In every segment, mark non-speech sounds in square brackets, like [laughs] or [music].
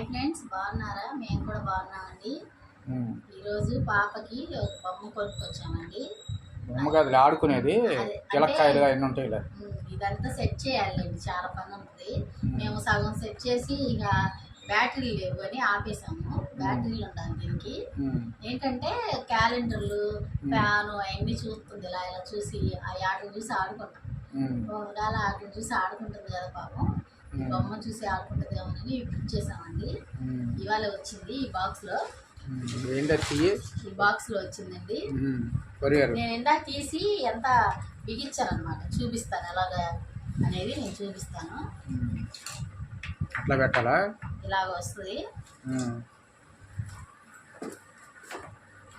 Hi friends బాగున్నారా? మేము కూడా బాగున్నామండి. ఈరోజు పాపకి ఒక బొమ్మ కొనుక్కొచ్చామండి. బొమ్మ గదిలో ఆడుకునేది. అన్నీ ఉంటాయిలే. ఉమ్, ఇదంతా సెట్ చేయాలండి చాలా పని ఉంటుంది మేము. సగం సెట్ చేసి ఇక బ్యాటరీలు లేవు అని ఆపేసాము. బ్యాటరీలు ఉండాలి దీనికి. ఏంటంటే క్యాలెండర్లు ఫ్యాను అవన్నీ చూస్తుంది ఇలా ఇలా చూసి ఆ ఆటలు చూసి ఆడుకుంటాం. ఉండాలి ఆటలు చూసి ఆడుకుంటుంది కదా పాపం. బొమ్మ చూసి ఆడుకుంటుందేమోనని ఇచ్చేసామండి ఉమ్. ఇవాళ వచ్చింది ఈ అది చెయ్యి ఈ బాక్స్లో వచ్చిందండి. ఉమ్. కొరియర్. నేను ఇందాక తీసి ఎంత బిగించాను అనమాట చూపిస్తాను ఎలాగా అనేది నేను చూపిస్తాను. అట్లా పెట్టాలా? ఇలాగ వస్తుంది.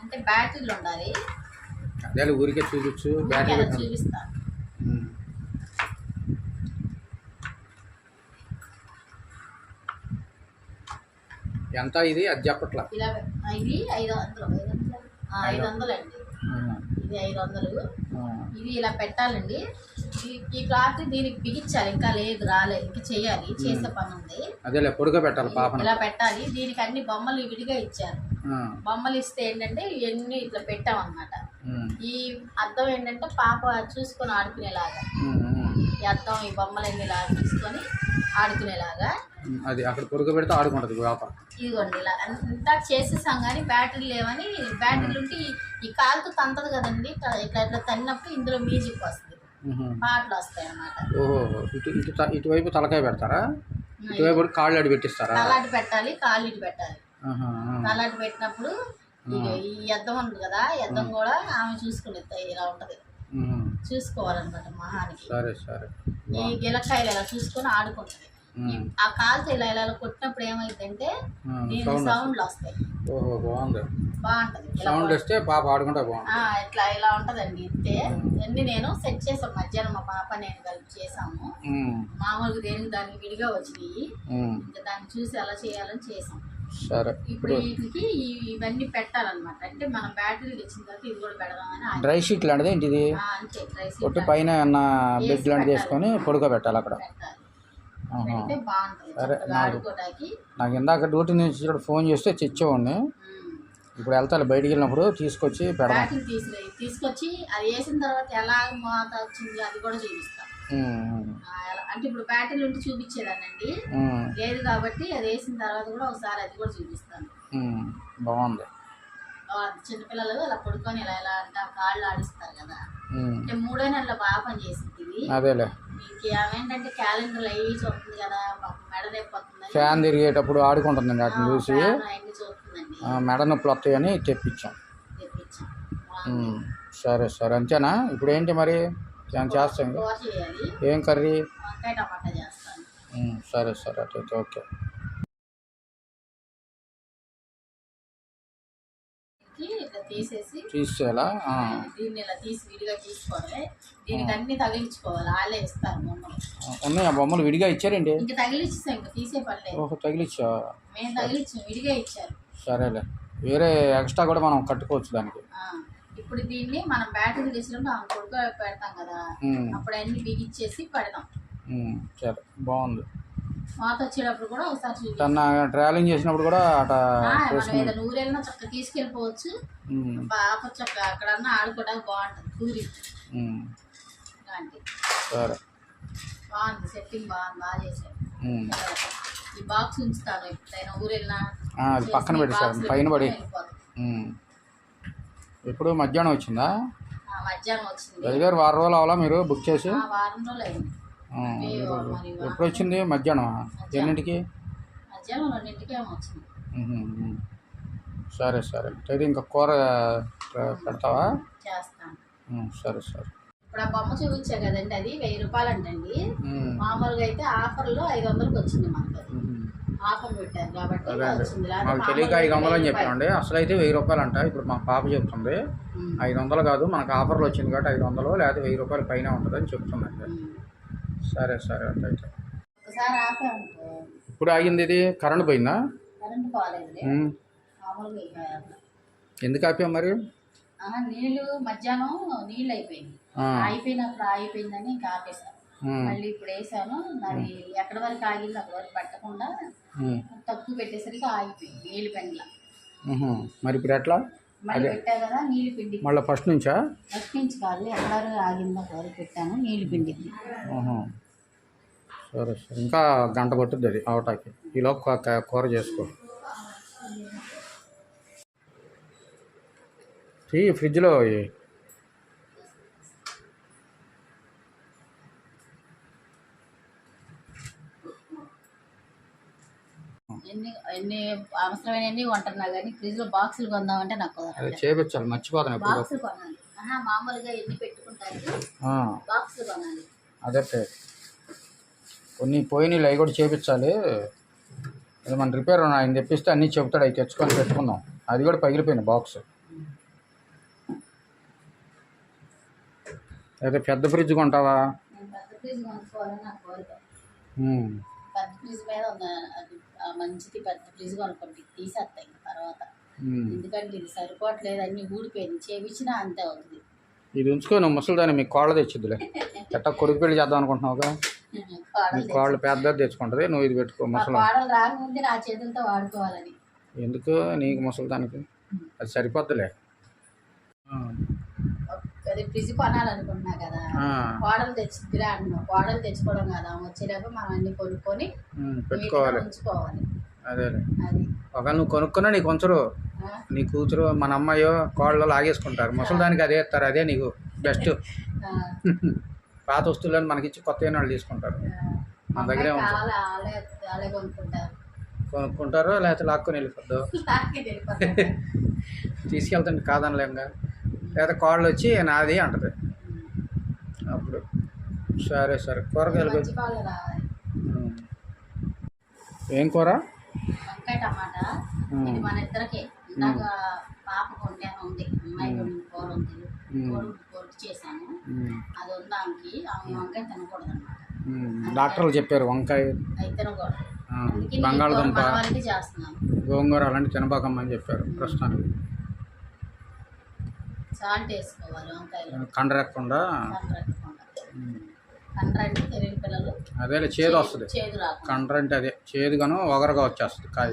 అంటే బ్యాటరీలు ఉండాలి. అదే ఊరికే చూపించు. బ్యాటరీ చూపిస్తాను. ఎంత ఇది? అది చెప్పట్లా. ఇది ఐదు వందలు ఐదు వందలు. అండి. ఇది ఐదు వందలు. ఇది ఇలా పెట్టాలండి. ఈ- క్లాత్ దీనికి బిగించాలి ఇంకా లేదు రాలేదు ఇంకా చేయాలి చేసే పని ఉంది అదేలే పొడుగా పెట్టాలి పాపను. ఇలా పెట్టాలి. దీనికి అన్ని బొమ్మలు విడిగా ఇచ్చారు. బొమ్మలు ఇస్తే ఏంటంటే ఇవన్నీ ఇట్లా పెట్టామన్నమాట. ఈ అద్దం ఏంటంటే పాప చూసుకొని ఆడుకునేలాగా. ఈ అద్దం ఈ బొమ్మలన్నీ ఇలా చూసుకొని ఆడుకునేలాగా. అది అక్కడ పొడుగు పెడితే ఆడుకుంటుంది పాప ఇదిగోండి ఇలా అంతా చేసేసాం కానీ బ్యాటరీ లేవని బ్యాటరీలు ఉంటే ఈ- కాలుతో తంతదు కదండి. ఇట్లా ఇట్లా తన్నినప్పుడు ఇందులో మ్యూజిక్ వస్తుంది. పాటలు వస్తాయి అన్నమాట. ఓహో ఇటు ఇటు త- ఇటువైపు తలకాయ పెడతారా? ఇటువైపు కాళ్ళు అడి పెట్టిస్తారా? తలాటి పెట్టాలి కాళ్ళు ఇటు పెట్టాలి. ఆహా, ఆ. తలాటి పెట్టినప్పుడు ఇక ఈ అద్దం ఉంది కదా ఈ అద్దం కూడా ఆమె చూసుకుని ఇలా ఉంటది. ఉహు. చూసుకోవాలన్నమాట మహానికి. సరే సరే. ఈ గిలక్కాయలు ఇలా చూసుకొని ఆడుకుంటది. ఆ కాలుతో ఇలా ఇలా కొట్టినప్పుడు ఏమైందంటే సౌండ్ సౌండ్లు వస్తాయి. ఓహో బాగుంది. బాగుంటది. సౌండ్ వస్తే పాప ఆడుకుంటా బాగుంది ఇట్లా ఇలా ఉంటదండి. ఇస్తే అన్ని నేను సెట్ చేసాం మధ్యాహ్నం మా పాప నేను కలిపి చేసాము. మామూలుగా దేనికి దానికి విడిగా వచ్చినాయి. ఇంకా దాన్ని చూసి ఎలా చేయాలని చేసాం సరే ఇప్పుడు వీటికి ఇవన్నీ పెట్టాలన్నమాట. అంటే మనం బ్యాటరీ తెచ్చిన తర్వాత ఇది కూడా పెడదామని డ్రై షీట్ లాంటిది ఏంటి ఇది ఆ, అంతే డ్రై పైన బెడ్ లాంటిది వేసుకొని పొడుగా పెట్టాలి అక్కడ. పెడితే బాగుంటుంది. సరే, చక్కగా నాకు- ఆడుకోవడానికి నాకు ఇందాక డ్యూటీ నుంచి ఇక్కడ ఫోన్ చేస్తే తెచ్చేవాడిని. ఇప్పుడు వెళ్తాను బయటికి వెళ్ళినప్పుడు తీసుకొచ్చి పెడదాం. తీసి తీసుకొచ్చి అది వేసిన తర్వాత ఎలా మోత వచ్చింది అది కూడా చూపిస్తాం. ఉమ్. ఆ, ఎలా- అంటే ఇప్పుడు బ్యాటరీ ఉంటే చూపించేదానండి ఉమ్. లేదు కాబట్టి అది వేసిన తర్వాత కూడా ఒకసారి అది కూడా చూపిస్తాను. ఉమ్. బాగుంది. ఆ, చిన్నపిల్లలు అలా పడుకొని ఇలా ఇలా అంటే కాళ్ళు ఆడిస్తారు కదా. ఉమ్. అంటే మూడో నెలల బాగా పని చేసింది ఇది. అదేలే. ఇంకేమేంటంటే క్యాలెండర్ అయ్యి చూస్తుంది కదా పాపం మెడ నొప్పి ఫ్యాన్ తిరిగేటప్పుడు ఆడుకుంటుందండి వాటిని చూసి. మెడ నొప్పులు వస్తాయని తెప్పించాం. సరే సరే అంతేనా? ఇప్పుడు ఏంటి మరి? చేస్తాం ఏం కర్రీ? సరే సరే అట్లయితే ఓకే. తీసేసి తీసేయాలా? ఆ. దీన్ని ఇలా తీసి విడిగా తీసుకోవాలి. దీనికి అన్ని తగిలించుకోవాలి. వాళ్ళే ఇస్తారు బొమ్మలు. ఉన్నాయి బొమ్మలు విడిగా ఇచ్చారండి ఇంక తగిలిచ్చేసాం ఇంక తీసే పనిలేదు ఓహో తగిలిచ్చా? మేము తగిలిచ్చాం విడిగా ఇచ్చారు. సరేలే. వేరే ఎక్స్ట్రా కూడా మనం కట్టుకోవచ్చు దానికి. ఇప్పుడు దీన్ని మనం బ్యాటరీ ఆమె కొడుకు పెడతాం కదా అప్పుడు అన్ని బిగిచ్చేసి పెడదాం సరే బాగుంది. మాత వచ్చేటప్పుడు కూడా ఒకసారి తన ట్రావెలింగ్ చేసినప్పుడు కూడా అట మనం ఊరెళ్ళినా చక్కగా తీసుకెళ్ళిపోవచ్చు. పాప చక్క అక్కడన్నా ఆడుకోవడానికి బాగుంటుంది లాంటి సరే. బాగుంది సెట్టింగ్ బాగుంది బాగా. ఈ బాక్స్ ఉంచుతాను ఎప్పుడైనా ఊరెళ్ళినా. ఆ, అది పక్కన లో పైన పడి. ఎప్పుడు మధ్యాహ్నం వచ్చిందా? మధ్యాహ్నం వచ్చింది. వారం రోజులు అవలా మీరు బుక్ చేసి? వారం రోజులు అయింది. ఎప్పుడు వచ్చింది? మధ్యాహ్నం. ఎన్నింటికి? మధ్యాహ్నం వచ్చింది. సరే సరే. అయితే ఇంకా కూర పెడతావా? సరే సరే. ఇప్పుడు ఆ బొమ్మ చూపించా కదండి అది వెయ్యి రూపాయలు అంటండి మామూలుగా అయితే ఆఫర్లో ఐదు వందలకి వచ్చింది మనకు. ఆఫర్ పెట్టారు కాబట్టి అండి తెలియక ఐదు వందలు అని చెప్పామండి. అసలు అయితే వెయ్యి రూపాయలు అంట ఇప్పుడు మా పాప చెప్తుంది ఐదు వందలు కాదు మనకు ఆఫర్లు వచ్చింది కాబట్టి ఐదు వందలు లేకపోతే వెయ్యి రూపాయలు పైన ఉంటుంది అని చెప్తుందండి. సరే సరే ఆఫర్ అనుకో ఇప్పుడు ఆగింది ఇది కరెంట్ పోయిందా? ఎందుకు ఆపాం మరి? నీళ్ళు మధ్యాహ్నం నీళ్ళు అయిపోయింది. అయిపోయినప్పుడు అయిపోయిందని ఇంకా ఆపేసాను మళ్ళీ ఇప్పుడు వేసాను మరి ఎక్కడి వరకు ఆగింది అక్కడి వరకు పెట్టకుండా తక్కువ పెట్టేసరికి ఆగిపోయింది నీళ్ళు పెండ్ల. మరి ఇప్పుడు ఎట్లా? మళ్ళీ పెట్టా కదా నీళ్ళు పిండి. మళ్ళీ ఫస్ట్ నుంచా? ఫస్ట్ నుంచి కాదు ఎక్కడ ఆగిందో వరకు పెట్టాను నీళ్ళు పిండింది. సరే సరే. ఇంకా గంట పట్టుద్ది అది అవటాకి ఈలోపు కా- కూర చేసుకో. ఫ్రిడ్జ్లో ఎన్ని ఎన్ని అవసరమైన ఎన్ని కొంటున్నా కానీ ఫ్రిడ్జ్లో బాక్సులు కొందామంటే నాకు అదే కుదరట్లేదు చేపించాలి మర్చిపోతాను బాక్సులు కొనాలి. ఆహా, మామూలుగా ఎన్ని పెట్టుకుంటారు బాక్సులు కొనాలి. అదే పే. కొన్ని పోయినాయి అవి కూడా చేపించాలి. అది మన రిపేర్ ఆయన తెప్పిస్తే అన్నీ చెబుతాడు అవి తెచ్చుకొని పెట్టుకుందాం. అది కూడా పగిలిపోయింది బాక్స్. అయితే పెద్ద ఫ్రిడ్జ్ కొంటావా? నేను పెద్ద ఫ్రిడ్జ్ కొనుక్కోవాలని నాకు కోరిక. ఉమ్. పెద్ద ఫ్రిడ్జ్ మీద అది? ఆ మంచిది పెద్ద ఫ్రిడ్జ్ కొనుక్కోండి. తీసేస్తాయి ఇంకా తర్వాత. ఎందుకంటే ఇది సరిపోవట్లేదు అన్ని ఊడిపోయింది చేపించినా అంతే అవుతుంది ఇది ఉంచుకో నువ్వు ముసలిదాన్ని మీ కోళ్ళ తెచ్చిద్దులే. [laughs] ఎట్టా కొడుకు పెళ్ళి చేద్దాం అనుకుంటున్నావుగా? మీ కోడలు కోళ్ళు పెద్దది తెచ్చుకుంటుంది నువ్వు ఇది పెట్టుకో ముసలి కోడలు రాకముందే నా చేతులతో వాడుకోవాలని. ఎందుకు నీకు ముసలిదానికి? అది సరిపోద్దులే. అది ఫ్రిడ్జ్ కొనాలనుకుంటున్నా కదా. కోడలు తెచ్చిద్దిరా అంటున్నావు కోడలు తెచ్చుకోవడం కదా? వచ్చేటప్పుడు మనం అన్ని కొనుక్కొని పెట్టుకోవాలి. ఉంచుకోవాలి. అది ఒకవేళ నువ్వు కొనుక్కున్నా నీకు ఉంచరు ఆ? నీ కూతురు మన అమ్మాయో కోళ్ళు లాగేసుకుంటారు. ముసలిదానికి అదే ఇస్తారు అదే నీకు బెస్ట్. పాత వస్తువులను మనకిచ్చి కొత్త వాళ్ళు తీసుకుంటారు. మన దగ్గరే కొనుక్కుంటారు లేకపోతే లాక్కొని వెళ్ళిపోద్దు. [laughs] తీసుకెళ్తాండి కాదనలేంగా. లేదా కోళ్ళు వచ్చి నాది అంటది. అప్పుడు సరే సరే. కూరగాయలు. ఏం కూర? వంకాయ టమాటా. ఉమ్. ఇది మన ఇద్దరికి. ఇందాక పాప వండాను ఉంది. అమ్మాయి వండిన కూర ఉంది. ఉమ్. కూర కూర చేశాను. ఉమ్. అది ఉంది ఆమెకి. ఆమె వంకాయ తినకూడదు అనమాట ఉమ్. డాక్టర్లు చెప్పారు వంకాయ. తినకూడదు. బంగాళదుంప చేస్తున్నాను. గోంగూర అలాంటి తినబాకమ్మని చెప్పారు ప్రస్తుతానికి. సాల్ట్ వేసుకోవాలి వంకాయలు. కండరెక్కకుండా కండ్రకుండా తెలియని పిల్లలు. అదేలే చేదు వస్తుంది. చేదు అంటే అదే చేదుగాను ఒగరగా వచ్చేస్తుంది కాయ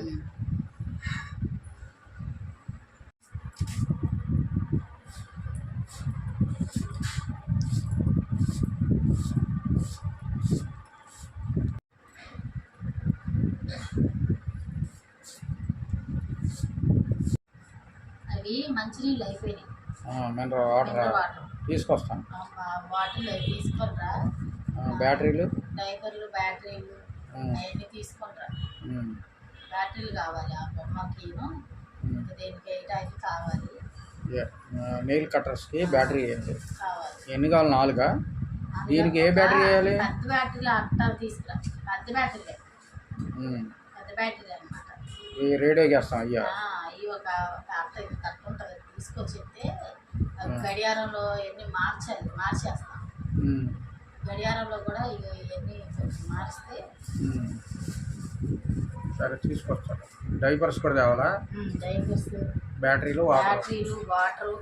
అవి మంచినీళ్ళు అయిపోయినాయి. మినరల్ వాటర్ బాటిల్ ఆ, బ్యాటరీలు. డైపర్లు బ్యాటరీలు. అవన్నీ. బ్యాటరీలు కావాలి ఆ. ఇంకా దేనికి కావాలి? నెయిల్ కట్టర్స్కి బ్యాటరీ వేయండి. కావాలి. ఎన్ని కావాలి? నాలుగా? దీనికి ఏ బ్యాటరీ వేయాలి? పెద్ద బ్యాటరీలు అట్టాలు తీసుకురా. పెద్ద బ్యాటరీలే. ఉమ్. పెద్ద బ్యాటరీ అనమాట ఈ రేడియో చేస్తాం అయ్యా. అవి ఒక ఒక అట్ట ఇది గడియారంలో ఇవన్నీ మార్చాలి మార్చేస్తాం. గడియారంలో కూడా ఇవన్నీ మారిస్తే. సరే తీసుకొస్తాను డైపర్స్ కూడా తేవాలా? డైపర్స్ బ్యాటరీలు బ్యాటరీలు వాటరు.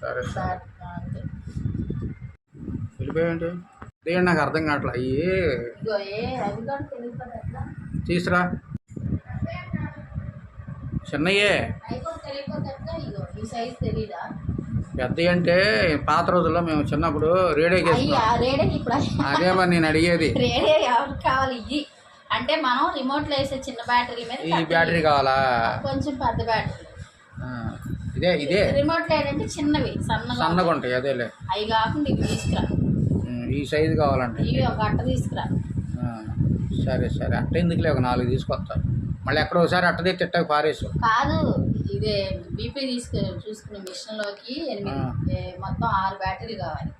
సరే సరే. వెళ్ళిపోయాయండి అదే నాకు అర్థం కావట్లే అయ్యి తీసురా. చిన్నయ్యే. పెద్ద అంటే పాత రోజుల్లో మేము చిన్నప్పుడు రేడియో అదే మరి నేను అడిగేది. రేడియో ఎవరికి కావాలి? ఇవి అంటే మనం రిమోట్లో వేసే చిన్న బ్యాటరీ మీద ఈ బ్యాటరీ. కావాలా? కొంచెం పెద్ద బ్యాటరీ. ఇదే ఇదే. రిమోట్ ఏంటంటే చిన్నవి సన్నగా. సన్నగా ఉంటాయి అదేలే. అవి కాకుండా ఇవి తీసుకురా. ఈ సైజు కావాలంటే. ఇవి ఒక అట్ట తీసుకురా. సరే సరే. అట్ట ఎందుకులే ఒక నాలుగు తీసుకొస్తా. మళ్ళీ ఎక్కడో ఒకసారి అట్టదే తిట్టకు పారేసు కాదు ఇదే బీపీ తీసుకు చూసుకునే మిషన్లోకి ఎనిమిది మొత్తం ఆరు బ్యాటరీలు కావాలి.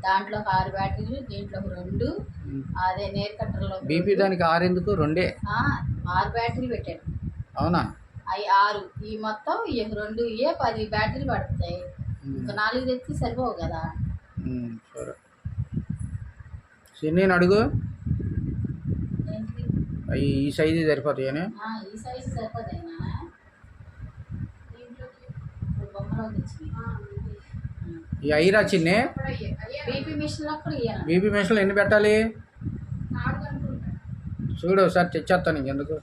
దాంట్లో ఆరు బ్యాటరీలు దీంట్లో రెండు. అదే నేర్ కట్టర్లో బీపీ రెండు. దానికి ఆరెందుకు రెండే. ఆ, ఆరు బ్యాటరీ పెట్టాడు. అవునా? అవి ఆరు. ఈ మొత్తం ఈ రెండు ఇవే పది బ్యాటరీలు పడతాయి? ఇంకా నాలుగు తెచ్చి సరిపోవు కదా. సరే. చిన్న అడుగు. అవి ఈ సైజు సరిపోతాయని? ఆ, ఈ సైజు సరిపోతాయి ఈ ఐరా చిన్నే? బీపీ మిషన్లో మెషిన్లో ఎన్ని పెట్టాలి? చూడు ఒకసారి తెచ్చేస్తాను ఇంకెందుకు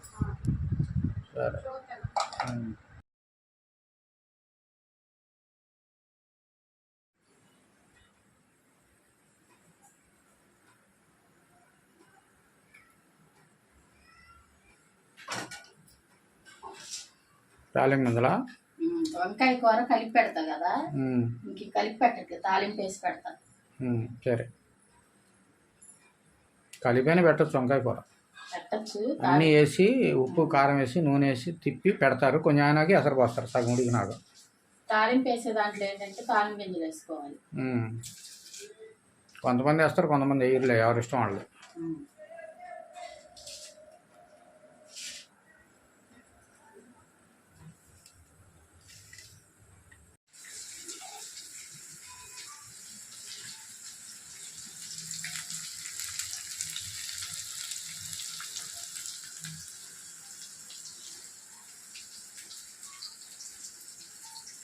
సరే ఉమ్. తాలింపు ముందలా వంకాయ కూర కలిపి పెడతా కదా. ఇంక కలిపి పెట్టట్లేదు. తాలింపు వేసి పెడతా. సరే. కలిపైన పెట్టచ్చు వంకాయ కూర. పెట్టచ్చు. అన్నీ వేసి ఉప్పు కారం వేసి నూనె వేసి తిప్పి పెడతారు. కొంచెం ఆయనకి ఎసరు పోస్తారు. సగం ఉడికినాక తాలింపు వేసే దాంట్లో ఏంటంటే తాలింపు గింజలు వేసుకోవాలి. కొంతమంది వేస్తారు కొంతమంది వేయరులే. ఎవరి ఇష్టం వాళ్ళు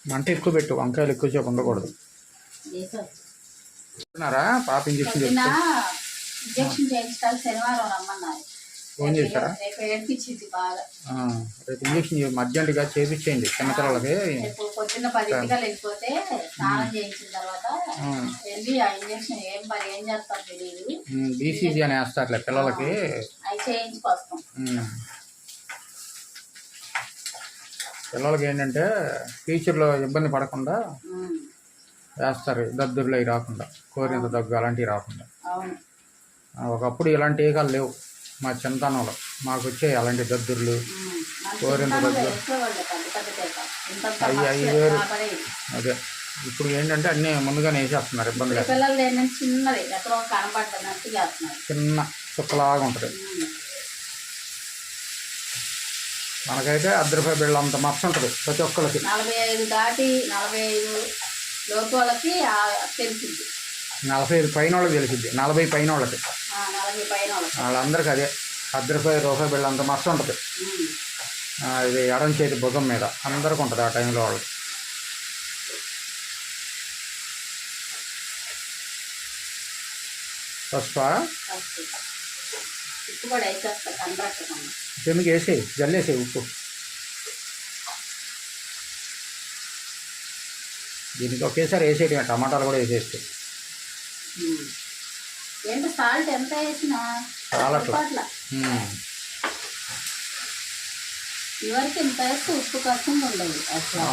మంట ఎక్కువ పెట్టు వంకాయలు ఎక్కువ సేపు ఉండకూడదు. చెప్తున్నారా పాప ఇంజక్షన్ ఫోన్ చేశారా? రేపు ఇంజక్షన్ అర్జెంటుగా చేపించేయండి చిన్నపిల్లలకి. రేపు పొద్దున్న పదింటిగా వెళ్ళిపోతే స్నానం చేయించిన తర్వాత ఆ, వెళ్ళి ఆ ఇంజక్షన్ ఏం మరి ఏం చేస్తారో తెలియదు. ఉమ్, బీసీజీ అని వేస్తారులే పిల్లలకి. అవి చేయించుకొస్తాం. ఉమ్. పిల్లలకి ఏంటంటే ఫ్యూచర్లో ఇబ్బంది పడకుండా. వేస్తారు. దద్దుర్లు అవి రాకుండా కోరినంత దగ్గు అలాంటివి రాకుండా. ఒకప్పుడు ఇలాంటి టీకాలు లేవు. మా చిన్నతనంలో మాకు వచ్చాయి అలాంటి దద్దుర్లు కోరింత అయ్యి- అయ్యి మస్తు వేరు. అదే. ఇప్పుడు ఏంటంటే అన్నీ ముందుగానే వేసేస్తున్నారు ఇబ్బంది చిన్న చుక్కలాగా ఉంటుంది. మనకైతే అర్ధ రూపాయి బిళ్ళ అంత మస్తు ఉంటుంది ప్రతి ఒక్కరికి నలభై ఐదు దాటి నలభై ఐదు లోపు వాళ్ళకి ఆ తెలిసింది నలభై ఐదు పైన వాళ్ళకి తెలిసిద్ది. నలభై పైన వాళ్ళకి నలభై పైన వాళ్ళందరికీ అదే అర్ధ రూపాయి రూపాయి బిళ్ళ అంత మస్తు ఉంటుంది. ఇది ఎడం చేతి భుజం మీద అందరికి ఉంటుంది ఆ టైంలో వాళ్ళకి. ఫస్ట్ చెమికి వేసి జల్లేసి ఉప్పు. దీనికి ఒకేసారి వేసేయటమే టమాటాలు కూడా వేసేస్తే. ఏంటి సాల్ట్ ఎంత వేసినా? చాలట్లా. ఇవరికి ఇంత వేస్తే ఉప్పు కష్టం ఉండదు. అట్లా.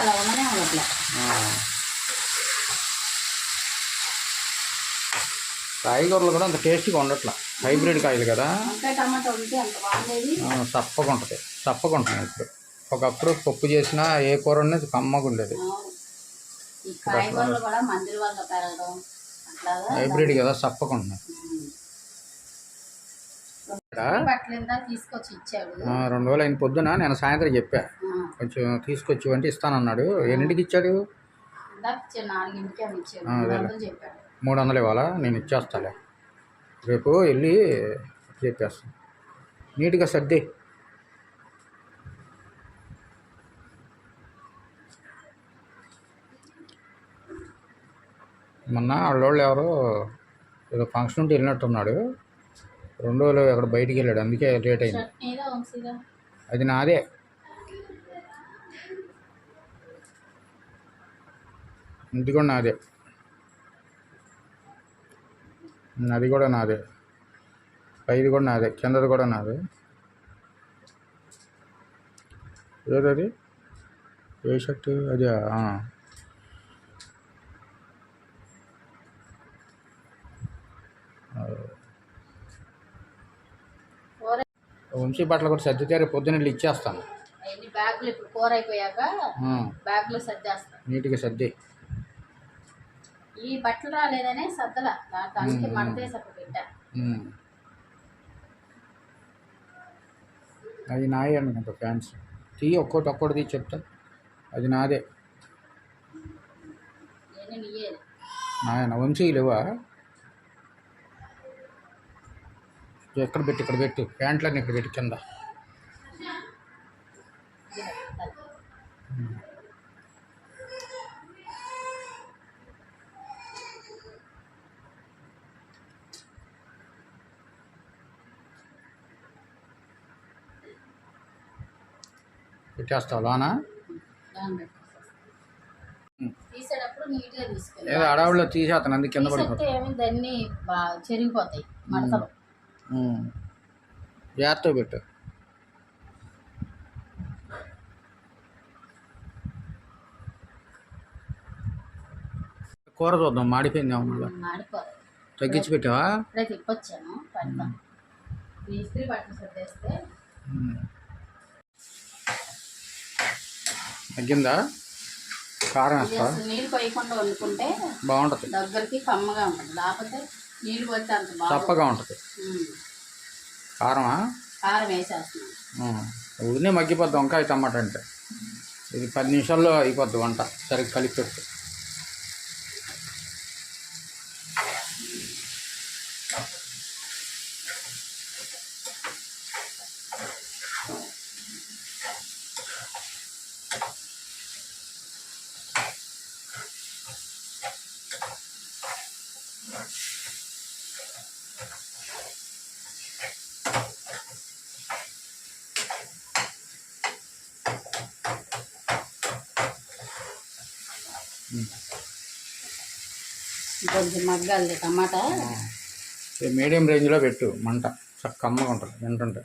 అలా ఉండనే అట్లా కాయగూరలు కూడా అంత టేస్ట్గా ఉండట్లా. హైబ్రిడ్ కాయలు కదా. చప్పగా ఉంటుంది. చప్పగా ఉంటుంది ఇప్పుడు. ఒకప్పుడు పప్పు చేసినా ఏ కూర ఉన్నది కమ్మగా ఉండేది. హైబ్రిడ్ కదా చప్పగా ఉంటుంది. రెండు రోజులు అయిన పొద్దున నేను సాయంత్రం చెప్పా. కొంచెం తీసుకొచ్చి అంటే ఇస్తానన్నాడు. ఎన్నింటికి ఇచ్చాడు? ఇందాక మూడు. వందలు ఇవ్వాలా? నేను ఇచ్చేస్తాలే. రేపు వెళ్ళి చెప్పేస్తాను నీట్గా సర్ది మొన్న వాళ్ళోళ్ళు ఎవరో ఏదో ఫంక్షన్ ఉంటే వెళ్ళినట్టున్నాడు. రెండు రోజులు ఎక్కడ బయటికి వెళ్ళాడు. అందుకే లేట్ అయింది. అది నాదే. ఇది కూడా నాదే. అది కూడా నాదే. పైది కూడా నాదే. కిందది కూడా నాదే. ఏదది? ఏ షర్ట్ అది వంశీ బట్టలు కూడా సర్దితే రేపు పొద్దున్న ఇచ్చేస్తాను. బ్యాగులు ఇప్పుడు కూర అయిపోయాక బ్యాగులో సర్దేస్తాను నీట్గా సర్ది. ఈ బట్టలు రాలేదనే సద్దల దానికి. మడతేసి అక్కడ పెట్టా. అది నాయే అనుకుంటా ఫ్యాన్స్ తీ ఒక్కోటి ఒక్కోటి తీ చెప్తా. అది నాదే. నాయన వంశీ లేవా? ఎక్కడ పెట్టి ఇక్కడ పెట్టు. ప్యాంట్లన్నీ ఇక్కడ పెట్టి కింద. పెట్టేస్తావు? లోనా? ఏదో అడవుల్లో తీసేస్తాను అందుకు కింద పడిపోతుంది చెరిగిపోతాయి మడతలు. జాగ్రత్తగా పెట్టు. కూర చూద్దాం మాడిపోయింది మాడిపోతాయి తగ్గించి పెట్టావా తిప్పొచ్చాను బట్టలు సర్దేస్తే ఉమ్. తగ్గిందా? కారం వేస్తా నీళ్ళు పోయకుండా వండుకుంటే బాగుంటుంది. దగ్గరికి కమ్మగా ఉంటుంది. లేకపోతే నీళ్ళు పోతే అంత చప్పగా ఉంటుంది. కారమా? కారం వేసేస్తున్నాం. ఉదినే మగ్గిపోద్ది వంకాయ టమాటా అంటే. ఇది పది నిమిషాల్లో అయిపోద్ది వంట. సరిగ్గా కలిపి పెట్టు కొంచెం మగ్గాలి టమాటా. మీడియం రేంజ్లో పెట్టు మంట. చక్క కమ్మగా ఉంటుంది వింటుంటే.